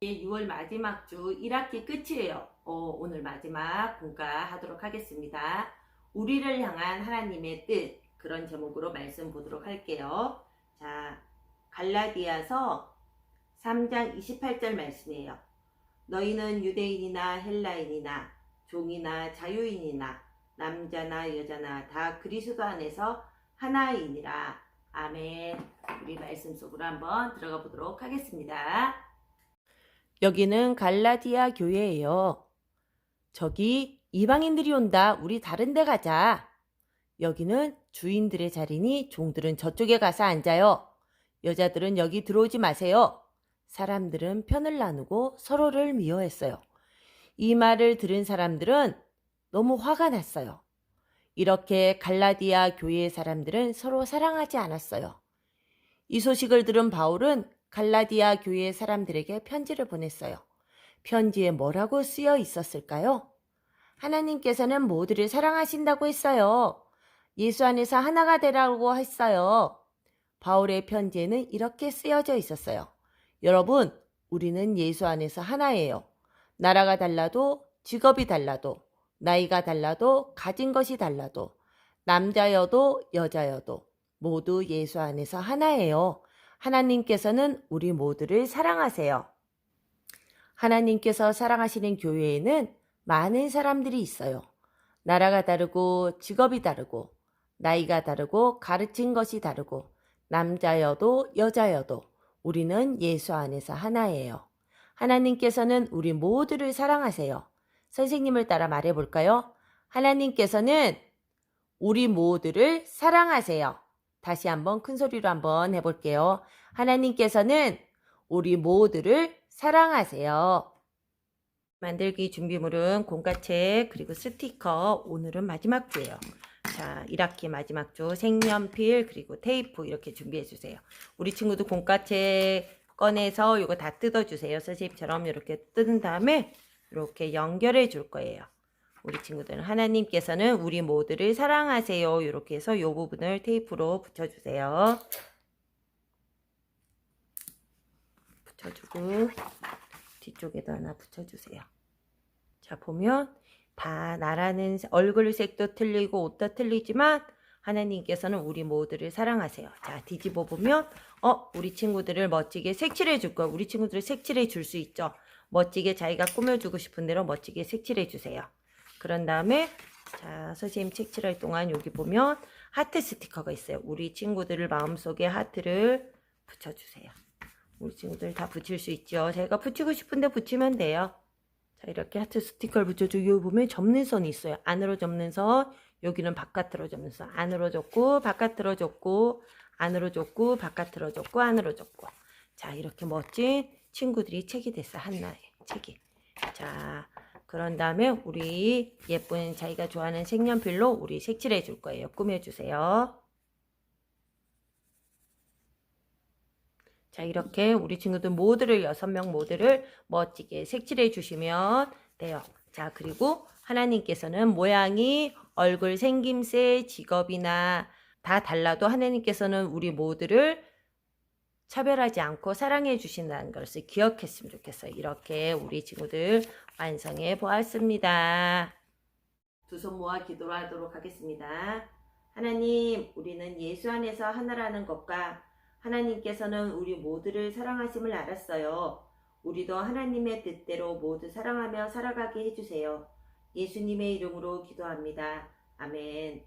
이게 6월 마지막 주 1학기 끝이에요. 어, 오늘 마지막 공과하도록 하겠습니다. 우리를 향한 하나님의 뜻 그런 제목으로 말씀 보도록 할게요. 자, 갈라디아서 3장 28절 말씀이에요. 너희는 유대인이나 헬라인이나 종이나 자유인이나 남자나 여자나 다 그리스도 안에서 하나이니라. 아멘. 우리 말씀 속으로 한번 들어가 보도록 하겠습니다. 여기는 갈라디아 교회예요. 저기 이방인들이 온다. 우리 다른 데 가자. 여기는 주인들의 자리니 종들은 저쪽에 가서 앉아요. 여자들은 여기 들어오지 마세요. 사람들은 편을 나누고 서로를 미워했어요. 이 말을 들은 사람들은 너무 화가 났어요. 이렇게 갈라디아 교회의 사람들은 서로 사랑하지 않았어요. 이 소식을 들은 바울은 갈라디아 교회의 사람들에게 편지를 보냈어요. 편지에 뭐라고 쓰여 있었을까요? 하나님께서는 모두를 사랑하신다고 했어요. 예수 안에서 하나가 되라고 했어요. 바울의 편지에는 이렇게 쓰여져 있었어요. 여러분, 우리는 예수 안에서 하나예요. 나라가 달라도, 직업이 달라도, 나이가 달라도, 가진 것이 달라도, 남자여도, 여자여도, 모두 예수 안에서 하나예요. 하나님께서는 우리 모두를 사랑하세요. 하나님께서 사랑하시는 교회에는 많은 사람들이 있어요. 나라가 다르고, 직업이 다르고, 나이가 다르고, 가르친 것이 다르고, 남자여도, 여자여도, 우리는 예수 안에서 하나예요. 하나님께서는 우리 모두를 사랑하세요. 선생님을 따라 말해 볼까요? 하나님께서는 우리 모두를 사랑하세요. 다시 한번 큰 소리로 한번 해볼게요. 하나님께서는 우리 모두를 사랑하세요. 만들기 준비물은 공과책 그리고 스티커 오늘은 마지막 주예요. 자, 1학기 마지막 주 색연필 그리고 테이프 이렇게 준비해 주세요. 우리 친구도 공과책 꺼내서 이거 다 뜯어 주세요. 선생님처럼 이렇게 뜯은 다음에 이렇게 연결해 줄 거예요. 우리 친구들은 하나님께서는 우리 모두를 사랑하세요. 이렇게 해서 이 부분을 테이프로 붙여주세요. 붙여주고 뒤쪽에도 하나 붙여주세요. 자 보면 다 나라는 얼굴 색도 틀리고 옷도 틀리지만 하나님께서는 우리 모두를 사랑하세요. 자 뒤집어 보면 어 우리 친구들을 멋지게 색칠해 줄 거야. 우리 친구들을 색칠해 줄 수 있죠. 멋지게 자기가 꾸며주고 싶은 대로 멋지게 색칠해 주세요. 그런 다음에 자 선생님 색칠할 동안 여기 보면 하트 스티커가 있어요. 우리 친구들을 마음속에 하트를 붙여주세요. 우리 친구들 다 붙일 수 있죠. 제가 붙이고 싶은데 붙이면 돼요. 자 이렇게 하트 스티커를 붙여주고 여기 보면 접는 선이 있어요. 안으로 접는 선 여기는 바깥으로 접는 선 안으로 접고 바깥으로 접고 안으로 접고 바깥으로 접고 안으로 접고 자 이렇게 멋진 친구들이 책이 됐어 한나의 책이 자 그런 다음에 우리 예쁜 자기가 좋아하는 색연필로 우리 색칠해 줄 거예요. 꾸며 주세요. 자 이렇게 우리 친구들 모두를 여섯 명 모두를 멋지게 색칠해 주시면 돼요. 자 그리고 하나님께서는 모양이 얼굴 생김새 직업이나 다 달라도 하나님께서는 우리 모두를 차별하지 않고 사랑해 주신다는 것을 기억했으면 좋겠어요. 이렇게 우리 친구들 완성해 보았습니다. 두 손 모아 기도를 하도록 하겠습니다. 하나님, 우리는 예수 안에서 하나라는 것과 하나님께서는 우리 모두를 사랑하심을 알았어요. 우리도 하나님의 뜻대로 모두 사랑하며 살아가게 해주세요. 예수님의 이름으로 기도합니다. 아멘.